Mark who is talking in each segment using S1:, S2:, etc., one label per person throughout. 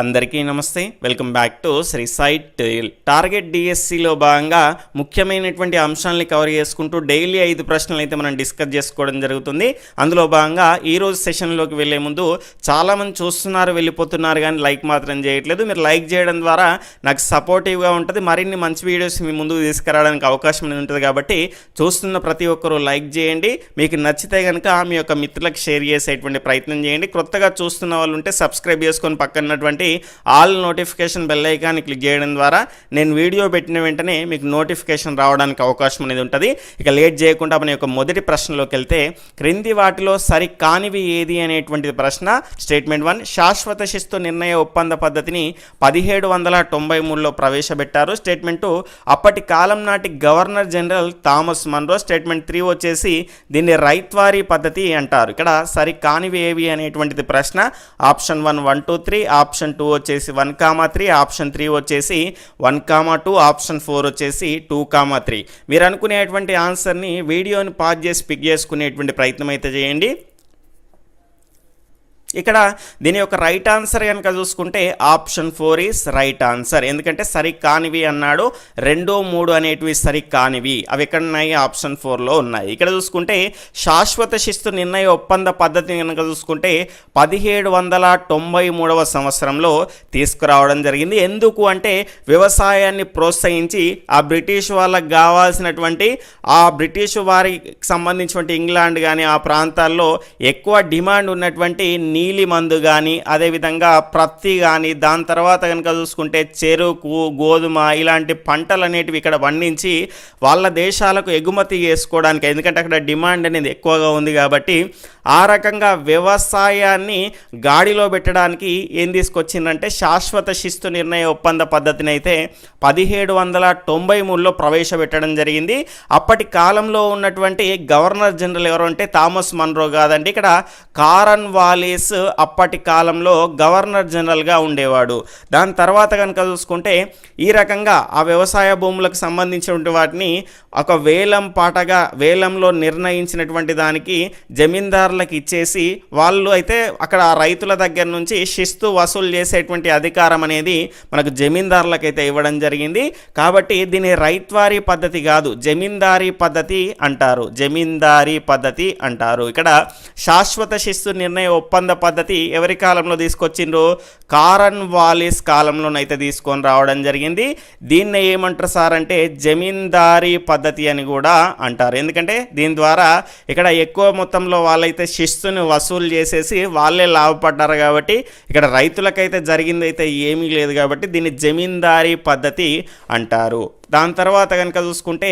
S1: అందరికీ నమస్తే. Welcome back to Sri site target డిఎస్సిలో భాగంగా ముఖ్యమైనటువంటి అంశాలని కవర్ చేసుకుంటూ డైలీ ఐదు ప్రశ్నలు అయితే మనం డిస్కస్ చేసుకోవడం జరుగుతుంది. అందులో భాగంగా ఈరోజు సెషన్లోకి వెళ్ళే ముందు చాలామంది చూస్తున్నారు వెళ్ళిపోతున్నారు కానీ లైక్ మాత్రం చేయట్లేదు. మీరు లైక్ చేయడం ద్వారా నాకు సపోర్టివ్గా ఉంటుంది. మరిన్ని మంచి వీడియోస్ మీ ముందుకు తీసుకురావడానికి అవకాశం అనేది ఉంటుంది కాబట్టి చూస్తున్న ప్రతి ఒక్కరూ లైక్ చేయండి. మీకు నచ్చితే కనుక మీ యొక్క మిత్రులకు షేర్ చేసేటువంటి ప్రయత్నం చేయండి. కొత్తగా చూస్తున్న వాళ్ళు ఉంటే సబ్స్క్రైబ్ చేసుకొని పక్కనటువంటి ఆల్ నోటిఫికేషన్ బెల్ ఐకాన్ని క్లిక్ చేయడం ద్వారా నేను వీడియో పెట్టిన వెంటనే మీకు నోటిఫికేషన్ రావడానికి అవకాశం అనేది ఉంటుంది. ఇక లేట్ చేయకుండా మన యొక్క మొదటి ప్రశ్నలోకి వెళ్తే క్రింది వాటిలో సరి కానివి ఏది అనేటువంటి ప్రశ్న స్టేట్మెంట్ వన్ శాశ్వత శిస్తు నిర్ణయ ఒప్పంద పద్ధతిని పదిహేడు వందల తొంభై మూడులో ప్రవేశపెట్టారు. స్టేట్మెంట్ టూ అప్పటి కాలం నాటి governor general Thomas Munro statement three వచ్చేసి దీన్ని రైత్వారీ పద్ధతి అంటారు. ఇక్కడ సరి కానివి ఏవి అనేటువంటిది ప్రశ్న option one one two three option two వచ్చేసి one comma three option three వచ్చేసి one comma two option four వచ్చేసి టూ కామా త్రీ మీరు అనుకునేటువంటి ఆన్సర్ని వీడియోని పాజ్ చేసి పిక్ చేసుకునేటువంటి ప్రయత్నం అయితే చేయండి. ఇక్కడ దీని యొక్క రైట్ ఆన్సర్ కనుక చూసుకుంటే option four is right answer ఎందుకంటే సరి కానివి అన్నాడు రెండు మూడు అనేటివి సరి కానివి అవి ఎక్కడ ఉన్నాయి ఆప్షన్ ఫోర్లో ఉన్నాయి. ఇక్కడ చూసుకుంటే శాశ్వత శిస్తు నిర్ణయ ఒప్పంద పద్ధతిని కనుక చూసుకుంటే పదిహేడు వందల తొంభై మూడవ సంవత్సరంలో తీసుకురావడం జరిగింది. ఎందుకు అంటే వ్యవసాయాన్ని ప్రోత్సహించి ఆ బ్రిటిష్ వాళ్ళకి కావాల్సినటువంటి ఆ బ్రిటిష్ వారికి సంబంధించినటువంటి ఇంగ్లాండ్ కానీ ఆ ప్రాంతాల్లో ఎక్కువ డిమాండ్ ఉన్నటువంటి నీ నీలి మందు కానీ అదేవిధంగా ప్రత్తి కానీ దాని తర్వాత కనుక చూసుకుంటే చెరుకు గోధుమ ఇలాంటి పంటలు అనేటివి ఇక్కడ పండించి వాళ్ళ దేశాలకు ఎగుమతి చేసుకోవడానికి ఎందుకంటే అక్కడ డిమాండ్ అనేది ఎక్కువగా ఉంది కాబట్టి ఆ రకంగా వ్యవసాయాన్ని గాడిలో పెట్టడానికి ఏం తీసుకొచ్చిందంటే శాశ్వత శిస్తు నిర్ణయ ఒప్పంద పద్ధతిని అయితే పదిహేడు వందల తొంభై మూడులో ప్రవేశపెట్టడం జరిగింది. అప్పటి కాలంలో ఉన్నటువంటి గవర్నర్ జనరల్ ఎవరు అంటే థామస్ మన్రో కాదండి. ఇక్కడ కారన్ వాలీస్ అప్పటి కాలంలో గవర్నర్ జనరల్గా ఉండేవాడు. దాని తర్వాత కనుక చూసుకుంటే ఈ రకంగా ఆ వ్యవసాయ భూములకు సంబంధించినటువంటి వాటిని ఒక వేలం పాటగా వేలంలో నిర్ణయించినటువంటి దానికి జమీందారులకు ఇచ్చేసి వాళ్ళు అయితే అక్కడ ఆ రైతుల దగ్గర నుంచి శిస్తు వసూలు చేసేటువంటి అధికారం అనేది మనకు జమీందారులకు అయితే ఇవ్వడం జరిగింది. కాబట్టి దీని రైత్వారీ పద్ధతి కాదు జమీందారీ పద్ధతి అంటారు. జమీందారీ పద్ధతి అంటారు. ఇక్కడ శాశ్వత శిస్తు నిర్ణయ ఒప్పంద పద్ధతి ఎవరి కాలంలో తీసుకొచ్చిండ్రు? కారన్ వాలిస్ కాలంలోనైతే తీసుకొని రావడం జరిగింది. దీన్ని ఏమంటారు సార్ అంటే జమీందారీ పద్ధతి అని కూడా అంటారు. ఎందుకంటే దీని ద్వారా ఇక్కడ ఎక్కువ మొత్తంలో వాళ్ళైతే శిస్తుని వసూలు చేసేసి వాళ్ళే లాభపడ్డారు కాబట్టి ఇక్కడ రైతులకైతే జరిగింది అయితే ఏమీ లేదు కాబట్టి దీన్ని జమీందారీ పద్ధతి అంటారు. దాని తర్వాత కనుక చూసుకుంటే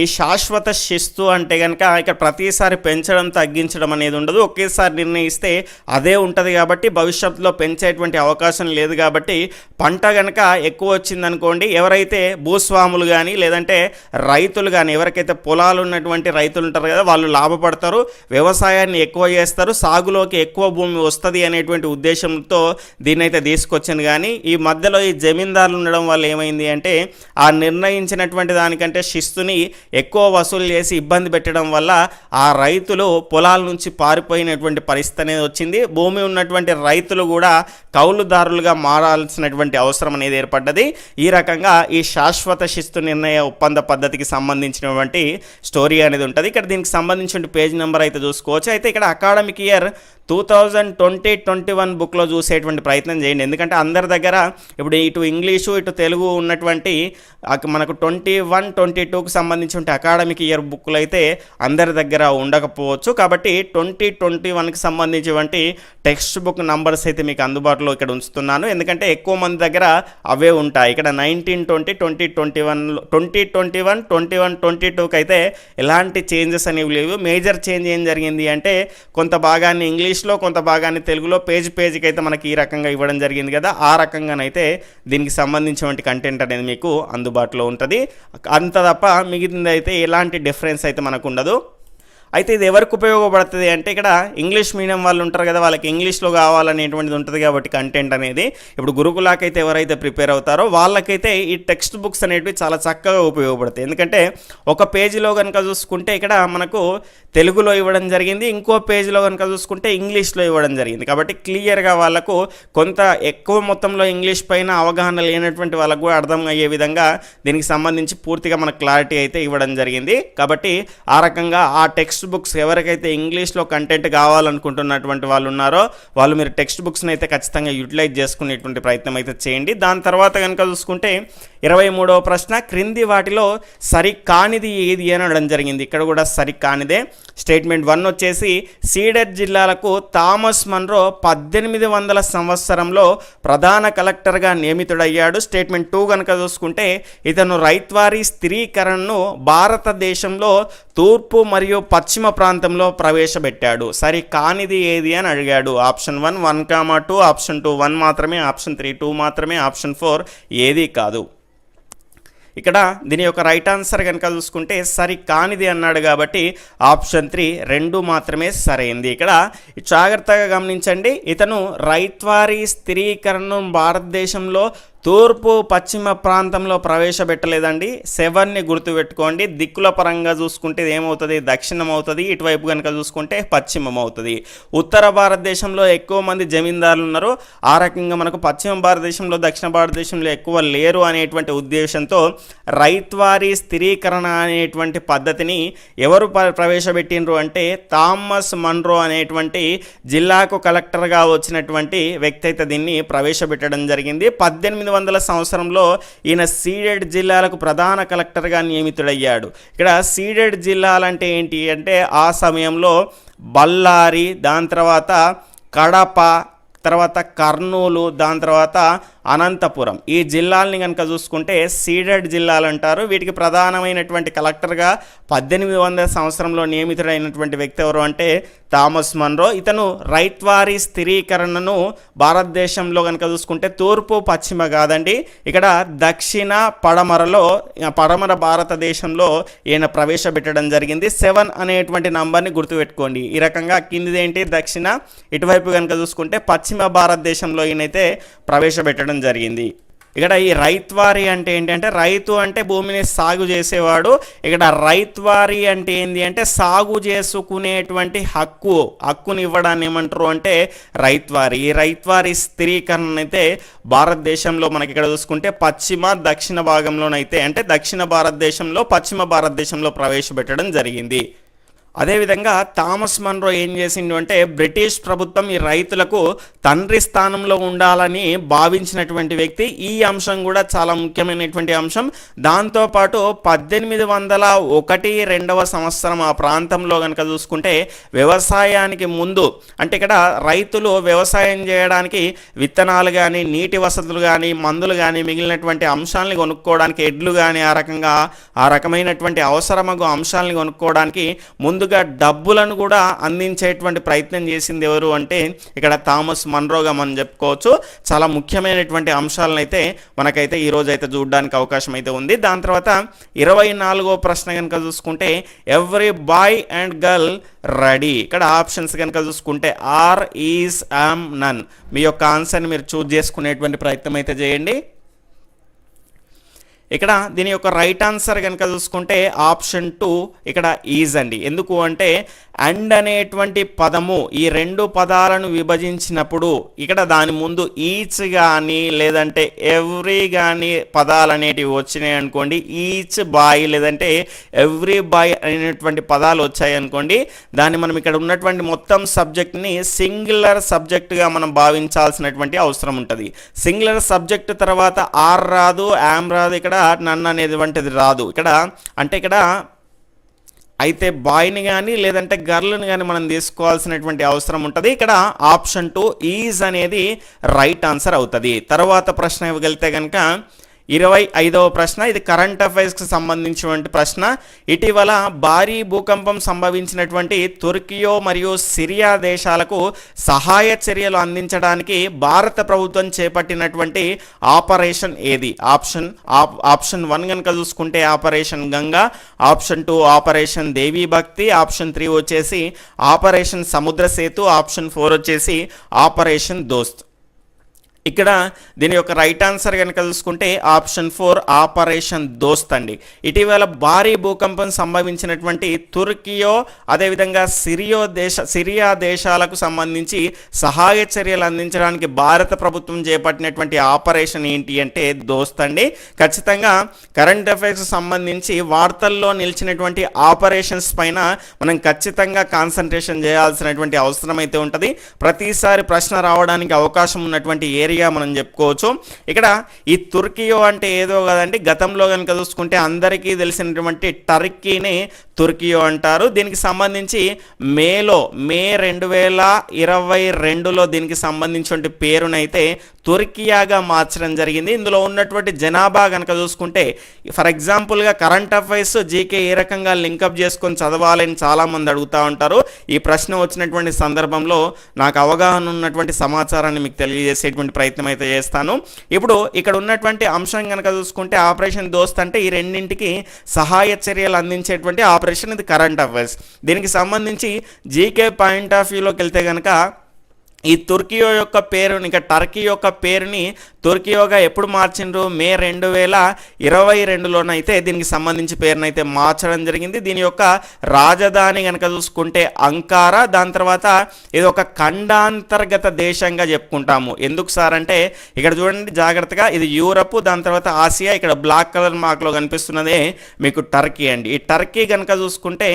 S1: ఈ శాశ్వత శిస్తు అంటే కనుక ఇక్కడ ప్రతిసారి పెంచడం తగ్గించడం అనేది ఉండదు. ఒకేసారి నిర్ణయిస్తే అదే ఉంటుంది కాబట్టి భవిష్యత్తులో పెంచేటువంటి అవకాశం లేదు కాబట్టి పంట కనుక ఎక్కువ వచ్చిందనుకోండి ఎవరైతే భూస్వాములు కానీ లేదంటే రైతులు కానీ ఎవరికైతే పొలాలు ఉన్నటువంటి రైతులు ఉంటారు కదా వాళ్ళు లాభపడతారు వ్యవసాయాన్ని ఎక్కువ చేస్తారు సాగులోకి ఎక్కువ భూమి వస్తుంది అనేటువంటి ఉద్దేశంతో దీన్ని అయితే తీసుకొచ్చింది. కానీ ఈ మధ్యలో ఈ జమీందారులు ఉండడం వల్ల ఏమైంది అంటే ఆ నిర్ణయించినటువంటి దానికంటే శిస్తుని ఎక్కువ వసూలు చేసి ఇబ్బంది పెట్టడం వల్ల ఆ రైతులు పొలాల నుంచి పారిపోయినటువంటి పరిస్థితి అనేది వచ్చింది. భూమి ఉన్నటువంటి రైతులు కూడా కౌలుదారులుగా మారాల్సినటువంటి అవసరం అనేది ఏర్పడ్డది. ఈ రకంగా ఈ శాశ్వత శిస్తు నిర్ణయ ఒప్పంద పద్ధతికి సంబంధించినటువంటి స్టోరీ అనేది ఉంటుంది. ఇక్కడ దీనికి సంబంధించిన పేజ్ నెంబర్ అయితే చూసుకోవచ్చు. అయితే ఇక్కడ academic year two thousand twenty twenty one బుక్లో చూసేటువంటి ప్రయత్నం చేయండి. ఎందుకంటే అందరి దగ్గర ఇప్పుడు ఇటు ఇంగ్లీషు ఇటు తెలుగు ఉన్నటువంటి మనకు ట్వంటీ వన్ ట్వంటీ టూకి సంబంధించిన అకాడమిక్ ఇయర్ బుక్లు అయితే అందరి దగ్గర ఉండకపోవచ్చు. కాబట్టి ట్వంటీ ట్వంటీ వన్కి సంబంధించినటువంటి టెక్స్ట్ బుక్ నంబర్స్ అయితే మీకు అందుబాటులో ఇక్కడ ఉంచుతున్నాను. ఎందుకంటే ఎక్కువ మంది దగ్గర అవే ఉంటాయి. ఇక్కడ నైన్టీన్ ట్వంటీ ట్వంటీ ట్వంటీ వన్లో twenty twenty one twenty one twenty టూకి అయితే ఎలాంటి చేంజెస్ అనేవి లేవు. మేజర్ చేంజ్ ఏం జరిగింది అంటే కొంత భాగాన్ని ఇంగ్లీష్లో కొంత భాగాన్ని తెలుగులో పేజ్ పేజీకి అయితే మనకి ఈ రకంగా ఇవ్వడం జరిగింది కదా. ఆ రకంగానైతే దీనికి సంబంధించినటువంటి కంటెంట్ అనేది మీకు అందుబాటులో ఉంటుంది. అంత తప్ప మిగిలింది అయితే ఎలాంటి డిఫరెన్స్ అయితే మనకు ఉండదు. అయితే ఇది ఎవరికి ఉపయోగపడుతుంది అంటే ఇక్కడ ఇంగ్లీష్ మీడియం వాళ్ళు ఉంటారు కదా వాళ్ళకి ఇంగ్లీష్లో కావాలనేటువంటిది ఉంటుంది కాబట్టి కంటెంట్ అనేది. ఇప్పుడు గురుకులాకైతే ఎవరైతే ప్రిపేర్ అవుతారో వాళ్ళకైతే ఈ టెక్స్ట్ బుక్స్ అనేటివి చాలా చక్కగా ఉపయోగపడతాయి. ఎందుకంటే ఒక పేజీలో కనుక చూసుకుంటే ఇక్కడ మనకు తెలుగులో ఇవ్వడం జరిగింది ఇంకో పేజీలో కనుక చూసుకుంటే ఇంగ్లీష్లో ఇవ్వడం జరిగింది. కాబట్టి క్లియర్గా వాళ్ళకు కొంత ఎక్కువ మొత్తంలో ఇంగ్లీష్ పైన అవగాహన లేనటువంటి వాళ్ళకు కూడా అర్థం అయ్యే విధంగా దీనికి సంబంధించి పూర్తిగా మనకు క్లారిటీ అయితే ఇవ్వడం జరిగింది. కాబట్టి ఆ రకంగా ఆ టెక్స్ట్ బుక్స్ ఎవరికైతే ఇంగ్లీష్లో కంటెంట్ కావాలనుకుంటున్నటువంటి వాళ్ళు ఉన్నారో వాళ్ళు మీరు టెక్స్ట్ బుక్స్ని అయితే ఖచ్చితంగా యూటిలైజ్ చేసుకునేటువంటి ప్రయత్నం అయితే చేయండి. దాని తర్వాత కనుక చూసుకుంటే ఇరవై మూడవ ప్రశ్న క్రింది వాటిలో సరి కానిది ఏది అని అనడం జరిగింది. ఇక్కడ కూడా సరి కానిదే స్టేట్మెంట్ వన్ వచ్చేసి సీడర్ జిల్లాలకు థామస్ మన్రో పద్దెనిమిది వందల సంవత్సరంలో ప్రధాన కలెక్టర్గా నియమితుడయ్యాడు. స్టేట్మెంట్ టూ కనుక చూసుకుంటే ఇతను రైత్వారీ స్థిరీకరణను భారతదేశంలో తూర్పు మరియు పశ్చిమ పశ్చిమ ప్రాంతంలో ప్రవేశపెట్టాడు. సరి కానిది ఏది అని అడిగాడు. Option one one comma two option two one మాత్రమే ఆప్షన్ త్రీ టూ మాత్రమే ఆప్షన్ ఫోర్ ఏది కాదు. ఇక్కడ దీని యొక్క రైట్ ఆన్సర్ కనుక చూసుకుంటే సరి కానిది అన్నాడు కాబట్టి ఆప్షన్ త్రీ రెండు మాత్రమే సరైంది. ఇక్కడ జాగ్రత్తగా గమనించండి ఇతను రైత్వారీ స్థిరీకరణను భారతదేశంలో తూర్పు పశ్చిమ ప్రాంతంలో ప్రవేశపెట్టలేదండి. సెవెన్ని గుర్తుపెట్టుకోండి. దిక్కుల పరంగా చూసుకుంటే ఏమవుతుంది? దక్షిణం అవుతుంది ఇటువైపు కనుక చూసుకుంటే పశ్చిమం అవుతుంది ఉత్తర భారతదేశంలో ఎక్కువ మంది జమీందారులు ఉన్నారు. ఆ రకంగా మనకు పశ్చిమ భారతదేశంలో దక్షిణ భారతదేశంలో ఎక్కువ లేరు అనేటువంటి ఉద్దేశంతో రైత్వారీ స్థిరీకరణ అనేటువంటి పద్ధతిని ఎవరు ప్రవేశపెట్టినరు అంటే థామస్ మన్రో అనేటువంటి జిల్లాకు కలెక్టర్గా వచ్చినటువంటి వ్యక్తి అయితే దీన్ని ప్రవేశపెట్టడం జరిగింది. పద్దెనిమిది వందల సంవత్సరంలో ఈయన సీడెడ్ జిల్లాలకు ప్రధాన కలెక్టర్గా నియమితుడయ్యాడు. ఇక్కడ సీడెడ్ జిల్లాలంటే ఏంటి అంటే ఆ సమయంలో బళ్ళారి దాని తర్వాత కడప తర్వాత కర్నూలు దాని తర్వాత అనంతపురం. ఈ జిల్లాల్ని కనుక చూసుకుంటే సీడెడ్ జిల్లాలు అంటారు. వీటికి ప్రధానమైనటువంటి కలెక్టర్గా పద్దెనిమిది వందల సంవత్సరంలో నియమితుడైనటువంటి వ్యక్తి ఎవరు అంటే థామస్ మన్రో. ఇతను రైత్వారీ స్థిరీకరణను భారతదేశంలో కనుక చూసుకుంటే తూర్పు పశ్చిమ కాదండి. ఇక్కడ దక్షిణ పడమరలో పడమర భారతదేశంలో ఈయన ప్రవేశపెట్టడం జరిగింది. సెవెన్ అనేటువంటి నంబర్ని గుర్తుపెట్టుకోండి. ఈ రకంగా కిందిదేంటి? దక్షిణ. ఇటువైపు కనుక చూసుకుంటే పశ్చిమ భారతదేశంలో ఈయనైతే ప్రవేశపెట్టడం జరిగింది. ఇక్కడ ఈ రైత్వారి అంటే ఏంటంటే రైతు అంటే భూమిని సాగు చేసేవాడు. ఇక్కడ రైత్వారి అంటే ఏంటి అంటే సాగు చేసుకునేటువంటి హక్కు. హక్కుని ఇవ్వడాన్ని ఏమంటారు అంటే రైత్వారి. ఈ రైత్వారి స్థిరీకరణ అయితే భారతదేశంలో మనకి ఇక్కడ చూసుకుంటే పశ్చిమ దక్షిణ భాగంలోనైతే అంటే దక్షిణ భారతదేశంలో పశ్చిమ భారతదేశంలో ప్రవేశపెట్టడం జరిగింది. అదేవిధంగా థామస్ మన్రో ఏం చేసిండు అంటే బ్రిటిష్ ప్రభుత్వం ఈ రైతులకు తండ్రి స్థానంలో ఉండాలని భావించినటువంటి వ్యక్తి. ఈ అంశం కూడా చాలా ముఖ్యమైనటువంటి అంశం. దాంతోపాటు పద్దెనిమిది వందల ఒకటి రెండవ సంవత్సరం ఆ ప్రాంతంలో కనుక చూసుకుంటే వ్యవసాయానికి ముందు అంటే ఇక్కడ రైతులు వ్యవసాయం చేయడానికి విత్తనాలు కానీ నీటి వసతులు కానీ మందులు కానీ మిగిలినటువంటి అంశాలని కొనుక్కోవడానికి ఎడ్లు కానీ ఆ రకంగా ఆ రకమైనటువంటి అవసరమగు అంశాలని కొనుక్కోవడానికి ముందు ముందుగా డబ్బులను కూడా అందించేటువంటి ప్రయత్నం చేసింది ఎవరు అంటే ఇక్కడ థామస్ మన్రోగా మనం చెప్పుకోవచ్చు. చాలా ముఖ్యమైనటువంటి అంశాలను అయితే మనకైతే ఈరోజు అయితే చూడడానికి అవకాశం అయితే ఉంది. దాని తర్వాత ఇరవై నాలుగో ప్రశ్న కనుక చూసుకుంటే every boy and girl ready ఇక్కడ ఆప్షన్స్ కనుక చూసుకుంటే ఆర్ ఈస్ యామ్ నన్ మీ యొక్క ఆన్సర్ని మీరు చూజ్ చేసుకునేటువంటి ప్రయత్నం అయితే చేయండి. ఇక్కడ దీని యొక్క రైట్ ఆన్సర్ కనుక చూసుకుంటే ఆప్షన్ టూ ఇక్కడ ఈజ్ అండి. ఎందుకు అంటే అండ్ అనేటువంటి పదము ఈ రెండు పదాలను విభజించినప్పుడు ఇక్కడ దాని ముందు ఈచ్ కానీ లేదంటే ఎవ్రీ కానీ పదాలు అనేటివి వచ్చినాయి అనుకోండి. ఈచ్ బాయ్ లేదంటే ఎవ్రీ బాయ్ అనేటువంటి పదాలు వచ్చాయి అనుకోండి. దాన్ని మనం ఇక్కడ ఉన్నటువంటి మొత్తం సబ్జెక్ట్ని సింగులర్ సబ్జెక్టుగా మనం భావించాల్సినటువంటి అవసరం ఉంటుంది. సింగులర్ సబ్జెక్ట్ తర్వాత ఆర్ రాదు యామ్ రాదు ఇక్కడ నన్ను అనేటువంటిది రాదు. ఇక్కడ అంటే ఇక్కడ అయితే బాయ్ని కానీ లేదంటే గర్ల్ని కానీ మనం తీసుకోవాల్సినటువంటి అవసరం ఉంటుంది. ఇక్కడ ఆప్షన్ టూ ఈజ్ అనేది రైట్ ఆన్సర్ అవుతుంది. తర్వాత ప్రశ్న ఇవ్వగలిగితే కనుక ఇరవై ఐదవ ప్రశ్న. ఇది కరెంట్ అఫైర్స్కి సంబంధించినటువంటి ప్రశ్న. ఇటీవల భారీ భూకంపం సంభవించినటువంటి తుర్కియో మరియు సిరియా దేశాలకు సహాయ చర్యలు అందించడానికి భారత ప్రభుత్వం చేపట్టినటువంటి ఆపరేషన్ ఏది? ఆప్షన్ ఆప్షన్ వన్ కనుక చూసుకుంటే operation Ganga option two operation Devi Bhakti option three వచ్చేసి operation Samudra Setu option four వచ్చేసి ఆపరేషన్ దోస్త్. ఇక్కడ దీని యొక్క రైట్ ఆన్సర్ కనుక చూసుకుంటే ఆప్షన్ ఫోర్ ఆపరేషన్ దోస్త్ అండి. ఇటీవల భారీ భూకంపం సంభవించినటువంటి తుర్కియో అదేవిధంగా సిరియో దేశ సిరియా దేశాలకు సంబంధించి సహాయ చర్యలు అందించడానికి భారత ప్రభుత్వం చేపట్టినటువంటి ఆపరేషన్ ఏంటి అంటే దోస్త్ అండి. ఖచ్చితంగా కరెంట్ అఫైర్స్ సంబంధించి వార్తల్లో నిలిచినటువంటి ఆపరేషన్స్ పైన మనం ఖచ్చితంగా కాన్సన్ట్రేషన్ చేయాల్సినటువంటి అవసరం అయితే ఉంటుంది. ప్రతిసారి ప్రశ్న రావడానికి అవకాశం ఉన్నటువంటి ఏరియా మనం చెప్పుకోవచ్చు. ఇక్కడ ఈ తుర్కియో అంటే ఏదో కదండి గతంలో కనుక చూసుకుంటే అందరికీ తెలిసినటువంటి టర్కీని తుర్కియో అంటారు. దీనికి సంబంధించి మేలో మే రెండు వేల ఇరవై రెండులో దీనికి సంబంధించిన పేరునైతే తుర్కియాగా మార్చడం జరిగింది. ఇందులో ఉన్నటువంటి జనాభా కనుక చూసుకుంటే ఫర్ ఎగ్జాంపుల్గా కరెంట్ అఫైర్స్ జీకే ఏ రకంగా లింకప్ చేసుకొని చదవాలని చాలామంది అడుగుతూ ఉంటారు. ఈ ప్రశ్న వచ్చినటువంటి సందర్భంలో నాకు అవగాహన ఉన్నటువంటి సమాచారాన్ని మీకు తెలియజేసేటువంటి ప్రయత్నం అయితే చేస్తాను. ఇప్పుడు ఇక్కడ ఉన్నటువంటి అంశం కనుక చూసుకుంటే ఆపరేషన్ దోస్త్ అంటే ఈ రెండింటికి సహాయ చర్యలు అందించేటువంటి ఆపరేషన్ ఇది కరెంట్ అఫైర్స్ దీనికి సంబంధించి జీకే పాయింట్ ఆఫ్ వ్యూలోకి వెళ్తే కనుక ఈ తుర్కియో యొక్క పేరుని ఇక టర్కీ యొక్క పేరుని తుర్కియోగా ఎప్పుడు మార్చిండ్రు? మే రెండు వేల ఇరవై రెండులోనైతే దీనికి సంబంధించి పేరునైతే మార్చడం జరిగింది. దీని యొక్క రాజధాని కనుక చూసుకుంటే అంకారా దాని తర్వాత ఇది ఒక ఖండాంతర్గత దేశంగా చెప్పుకుంటాము. ఎందుకు సార్ అంటే ఇక్కడ చూడండి జాగ్రత్తగా ఇది యూరప్ దాని తర్వాత ఆసియా ఇక్కడ బ్లాక్ కలర్ మార్క్లో కనిపిస్తున్నదే మీకు టర్కీ అండి. ఈ టర్కీ కనుక చూసుకుంటే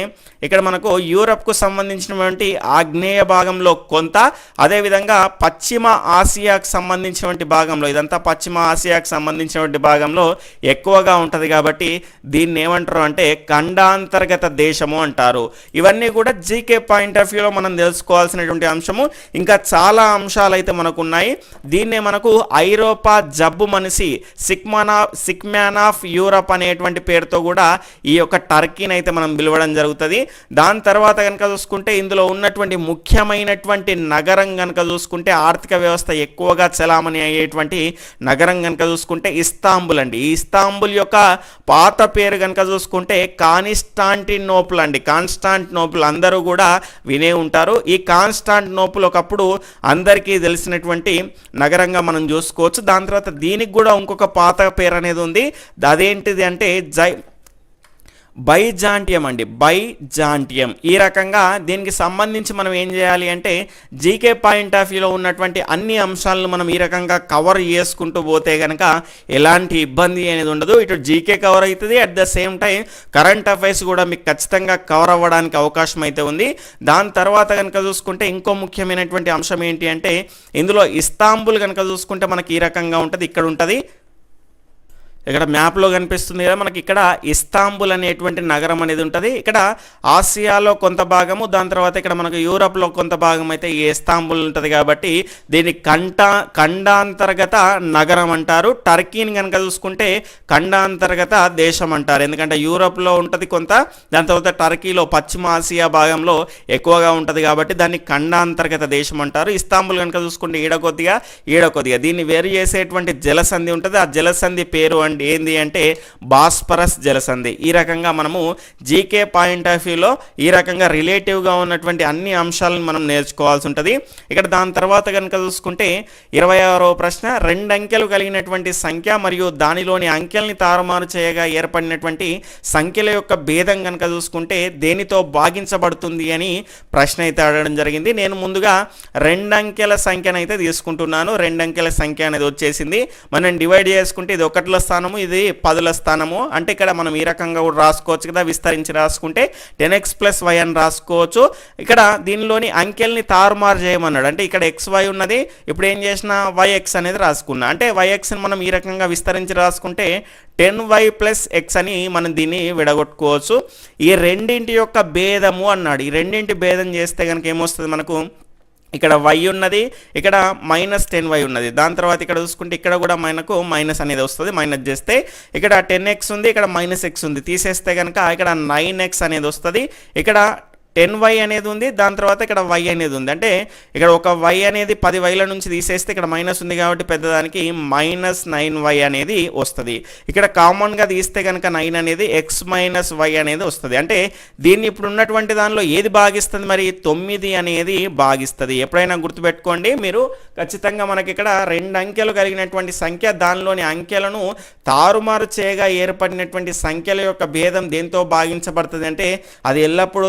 S1: ఇక్కడ మనకు యూరప్కు సంబంధించినటువంటి ఆగ్నేయ భాగంలో కొంత అదేవిధంగా పశ్చిమ ఆసియాకు సంబంధించినటువంటి భాగంలో ఇదంతా పశ్చిమ ఆసియాకు సంబంధించినటువంటి భాగంలో ఎక్కువగా ఉంటుంది కాబట్టి దీన్ని ఏమంటారు అంటే ఖండాంతర్గత దేశము అంటారు. ఇవన్నీ కూడా జీకే పాయింట్ ఆఫ్ వ్యూలో మనం తెలుసుకోవాల్సినటువంటి అంశము. ఇంకా చాలా అంశాలు అయితే మనకు ఉన్నాయి దీన్నే మనకు ఐరోపా జబ్బు మనిషి సిక్మానా సిక్మ్యాన్ ఆఫ్ యూరప్ అనేటువంటి పేరుతో కూడా ఈ యొక్క టర్కీని అయితే మనం పిలవడం జరుగుతుంది. దాని తర్వాత కనుక చూసుకుంటే ఇందులో ఉన్నటువంటి ముఖ్యమైనటువంటి నగరం కనుక చూసుకుంటే ఆర్థిక వ్యవస్థ ఎక్కువగా చలామణి అయ్యేటువంటి నగరం కనుక చూసుకుంటే ఇస్తాంబుల్ అండి. ఈ ఇస్తాంబుల్ యొక్క పాత పేరు కనుక చూసుకుంటే కానిస్టాంటినోపుల్ అండి. కాన్స్టాంటినోపుల్ అందరూ కూడా వినే ఉంటారు. ఈ కాన్స్టాంటినోపుల్ ఒకప్పుడు అందరికీ తెలిసినటువంటి నగరంగా మనం చూసుకోవచ్చు. దాని తర్వాత దీనికి కూడా ఇంకొక పాత పేరు అనేది ఉంది. అదేంటిది అంటే జై బైజాంటియం అండి. బైజాంటియం. ఈ రకంగా దీనికి సంబంధించి మనం ఏం చేయాలి అంటే జీకే పాయింట్ ఆఫ్ వ్యూలో ఉన్నటువంటి అన్ని అంశాలను మనం ఈ రకంగా కవర్ చేసుకుంటూ పోతే కనుక ఎలాంటి ఇబ్బంది అనేది ఉండదు. ఇటు జీకే కవర్ అవుతుంది. At the same time current affairs కూడా మీకు ఖచ్చితంగా కవర్ అవ్వడానికి అవకాశం అయితే ఉంది. దాని తర్వాత కనుక చూసుకుంటే ఇంకో ముఖ్యమైనటువంటి అంశం ఏంటి అంటే ఇందులో ఇస్తాంబుల్ కనుక చూసుకుంటే మనకి ఈ రకంగా ఉంటుంది. ఇక్కడ ఉంటుంది ఇక్కడ మ్యాప్లో కనిపిస్తుంది కదా మనకి ఇక్కడ ఇస్తాంబుల్ అనేటువంటి నగరం అనేది ఉంటుంది. ఇక్కడ ఆసియాలో కొంత భాగము దాని తర్వాత ఇక్కడ మనకు యూరప్లో కొంత భాగం అయితే ఈ ఇస్తాంబుల్ ఉంటుంది కాబట్టి దీన్ని కంట ఖండాంతర్గత నగరం అంటారు. టర్కీని కనుక చూసుకుంటే ఖండాంతర్గత దేశం అంటారు. ఎందుకంటే యూరప్లో ఉంటుంది కొంత దాని తర్వాత టర్కీలో పశ్చిమ ఆసియా భాగంలో ఎక్కువగా ఉంటుంది కాబట్టి దాన్ని ఖండాంతర్గత దేశం అంటారు. ఇస్తాంబుల్ కనుక చూసుకుంటే ఈడ కొద్దిగా ఈడ కొద్దిగా. దీన్ని వేరు చేసేటువంటి జలసంధి ఉంటుంది. ఆ జలసంధి పేరు అండి ఏంది అంటే బాస్పరస్ జలసంధి. ఈ రకంగా మనము జీకే పాయింట్ ఆఫ్ వ్యూలో ఈ రకంగా రిలేటివ్గా ఉన్నటువంటి అన్ని అంశాలను మనం నేర్చుకోవాల్సి ఉంటుంది. ఇక్కడ దాని తర్వాత కనుక చూసుకుంటే ఇరవై ఆరో ప్రశ్న రెండు అంకెలు కలిగినటువంటి సంఖ్య మరియు దానిలోని అంకెల్ని తారుమారు చేయగా ఏర్పడినటువంటి సంఖ్యల యొక్క భేదం కనుక చూసుకుంటే దేనితో భాగించబడుతుంది అని ప్రశ్న అయితే అడగడం జరిగింది. నేను ముందుగా రెండు అంకెల సంఖ్యను అయితే తీసుకుంటున్నాను. రెండు అంకెల సంఖ్య అనేది వచ్చేసింది. మనం డివైడ్ చేసుకుంటే ఇది ఒకటిల స్థానము ఇది పదుల స్థానము. అంటే ఇక్కడ మనం ఈ రకంగా కూడా రాసుకోవచ్చు కదా విస్తరించి రాసుకుంటే టెన్ ఎక్స్ ప్లస్ వై అని రాసుకోవచ్చు. ఇక్కడ దీనిలోని అంకెల్ని తారుమారు చేయమన్నాడు. అంటే ఇక్కడ ఎక్స్ వై ఉన్నది ఇప్పుడు ఏం చేసిన వైఎక్స్ అనేది రాసుకున్నా. అంటే వైఎక్స్ని మనం ఈ రకంగా విస్తరించి రాసుకుంటే టెన్ వై ప్లస్ ఎక్స్ అని మనం దీన్ని విడగొట్టుకోవచ్చు. ఈ రెండింటి యొక్క భేదము అన్నాడు. ఈ రెండింటి భేదం చేస్తే కనుక ఏమొస్తుంది మనకు? ఇక్కడ వై ఉన్నది ఇక్కడ మైనస్ టెన్ వై ఉన్నది. దాని తర్వాత ఇక్కడ చూసుకుంటే ఇక్కడ కూడా మనకు మైనస్ అనేది వస్తుంది మైనస్ చేస్తే ఇక్కడ టెన్ ఎక్స్ ఉంది ఇక్కడ మైనస్ ఎక్స్ ఉంది. తీసేస్తే కనుక ఇక్కడ నైన్ ఎక్స్ అనేది వస్తుంది ఇక్కడ టెన్ వై అనేది ఉంది దాని తర్వాత ఇక్కడ వై అనేది ఉంది. అంటే ఇక్కడ ఒక వై అనేది పది వైల నుంచి తీసేస్తే ఇక్కడ మైనస్ ఉంది కాబట్టి పెద్దదానికి మైనస్ నైన్ వై అనేది వస్తుంది. ఇక్కడ కామన్గా తీస్తే కనుక నైన్ అనేది ఎక్స్ మైనస్ వై అనేది వస్తుంది. అంటే దీన్ని ఇప్పుడు ఉన్నటువంటి దానిలో ఏది భాగిస్తుంది మరి? తొమ్మిది అనేది భాగిస్తుంది ఎప్పుడైనా గుర్తుపెట్టుకోండి మీరు ఖచ్చితంగా మనకి ఇక్కడ రెండు అంకెలు కలిగినటువంటి సంఖ్య దానిలోని అంకెలను తారుమారు చేయగా ఏర్పడినటువంటి సంఖ్యల యొక్క భేదం దేంతో భాగించబడుతుంది అంటే అది ఎల్లప్పుడూ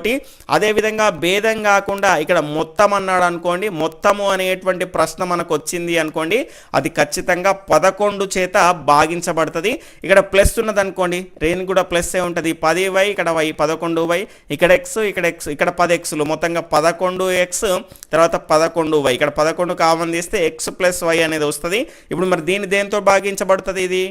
S1: తొమ్మిదితోటి అదేవిధంగా భేదం కాకుండా ఇక్కడ మొత్తం అన్నాడు అనుకోండి మొత్తము అనేటువంటి ప్రశ్న మనకు వచ్చింది అనుకోండి అది ఖచ్చితంగా పదకొండు చేత భాగించబడుతుంది. ఇక్కడ ప్లస్ ఉన్నది అనుకోండి రేణి కూడా ప్లస్ ఏ ఉంటుంది? పది వై ఇక్కడ వై పదకొండు వై ఇక్కడ ఎక్స్ ఇక్కడ ఎక్స్ ఇక్కడ పది ఎక్స్లు. మొత్తంగా పదకొండు ఎక్స్ తర్వాత పదకొండు వై. ఇక్కడ పదకొండు కామన్ తీస్తే ఎక్స్ ప్లస్ వై అనేది వస్తుంది. ఇప్పుడు మరి దీన్ని దేంతో భాగించబడుతుంది ఇది?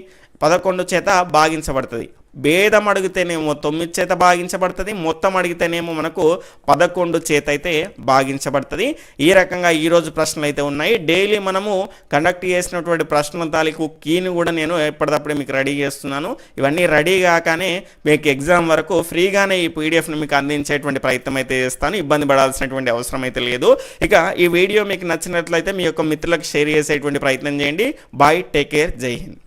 S1: పదకొండు చేత భాగించబడుతుంది. భేదం అడిగితేనేమో తొమ్మిది చేత భాగించబడుతుంది మొత్తం అడిగితేనేమో మనకు పదకొండు చేత అయితే భాగించబడుతుంది. ఈ రకంగా ఈరోజు ప్రశ్నలు అయితే ఉన్నాయి. డైలీ మనము కండక్ట్ చేసినటువంటి ప్రశ్నల తాలూకు కీని కూడా నేను ఎప్పటికప్పుడే మీకు రెడీ చేస్తున్నాను. ఇవన్నీ రెడీ కాగానే మీకు ఎగ్జామ్ వరకు ఫ్రీగానే ఈ పీడిఎఫ్ని మీకు అందించేటువంటి ప్రయత్నం అయితే చేస్తాను. ఇబ్బంది పడాల్సినటువంటి అవసరం అయితే లేదు. ఇక ఈ వీడియో మీకు నచ్చినట్లయితే మీ యొక్క మిత్రులకు షేర్ చేసేటువంటి ప్రయత్నం చేయండి. బాయ్ టేక్ కేర్ జై హింద్